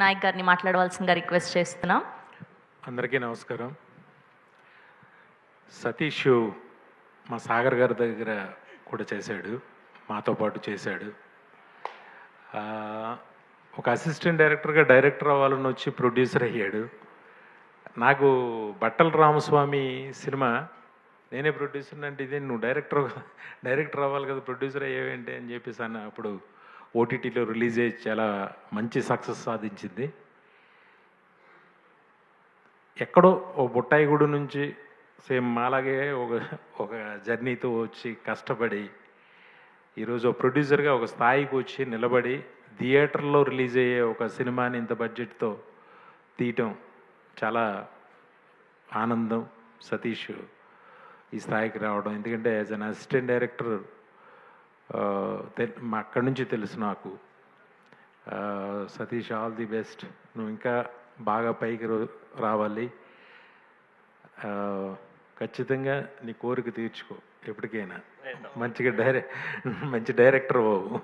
నాయక్ గారిని మాట్లాడవలసిందిగా రిక్వెస్ట్ చేస్తున్నాం. అందరికీ నమస్కారం. సతీష్ మా సాగర్ గారి దగ్గర కూడా చేశాడు మాతో పాటు చేశాడు. ఒక అసిస్టెంట్ డైరెక్టర్గా డైరెక్టర్ అవ్వాలని వచ్చి ప్రొడ్యూసర్ అయ్యాడు. నాకు బట్టల రామస్వామి సినిమా నేనే ప్రొడ్యూసర్ అంటే ఇదే నువ్వు డైరెక్టర్ డైరెక్టర్ అవ్వాలి కదా ప్రొడ్యూసర్ అయ్యావేంటి అని చెప్పేసి అన్న అప్పుడు ఓటీటీలో రిలీజ్ అయ్యి చాలా మంచి సక్సెస్ సాధించింది. ఎక్కడో ఓ బుట్టాయిగూడు నుంచి సేమ్ మాలాగే ఒక ఒక జర్నీతో వచ్చి కష్టపడి ఈరోజు ప్రొడ్యూసర్గా ఒక స్థాయికి వచ్చి నిలబడి థియేటర్లో రిలీజ్ అయ్యే ఒక సినిమాని ఇంత బడ్జెట్తో తీయటం చాలా ఆనందం. సతీష్ ఈ స్థాయికి రావడం. ఎందుకంటే యాజ్ అన్ అసిస్టెంట్ డైరెక్టర్ అక్కడి నుంచి తెలుసు నాకు. Satish all the best. నువ్వు ఇంకా బాగా పైకి రో- రావాలి. ఖచ్చితంగా నీ కోరిక తీర్చుకో ఎప్పటికైనా. మంచిగా డైరెక్ట్ మంచి డైరెక్టర్ బాబు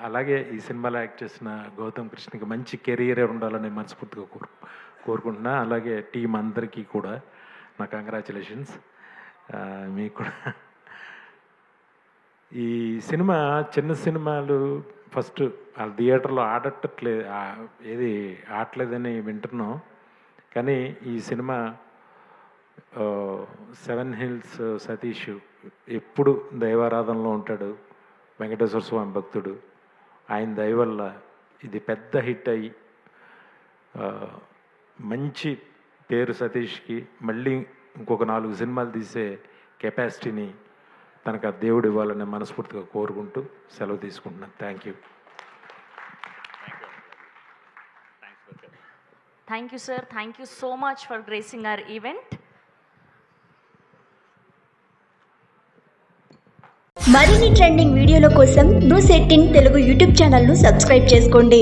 అలాగే ఈ సినిమాలో యాక్ట్ చేసిన గౌతమ్ కృష్ణకి మంచి కెరీర్ ఉండాలని మనస్ఫూర్తిగా కోరు కోరుకుంటున్నా. అలాగే టీం అందరికీ కూడా నా కంగ్రాచులేషన్స్. మీకు కూడా ఈ సినిమా చిన్న సినిమాలు ఫస్ట్ ఆ థియేటర్లో ఆడట్లే ఏది ఆడలేదని వింటున్నాం. కానీ ఈ సినిమా సెవెన్ హిల్స్ సతీష్ ఎప్పుడు దైవారాధనలో ఉంటాడు. వెంకటేశ్వర స్వామి భక్తుడు. ఆయన దయ వల్ల ఇది పెద్ద హిట్ అయ్యి మంచి పేరు సతీష్కి మళ్ళీ ఇంకొక నాలుగు సినిమాలు తీసే కెపాసిటీని తనకు ఆ దేవుడు ఇవ్వాలని మనస్ఫూర్తిగా కోరుకుంటూ సెలవు తీసుకుంటున్నాను. Thank you thank you sir thank you so much for gracing our event మరిన్ని ట్రెండింగ్ వీడియోల కోసం ఎయిటీన్ తెలుగు యూట్యూబ్ ఛానల్ను సబ్స్క్రైబ్ చేసుకోండి.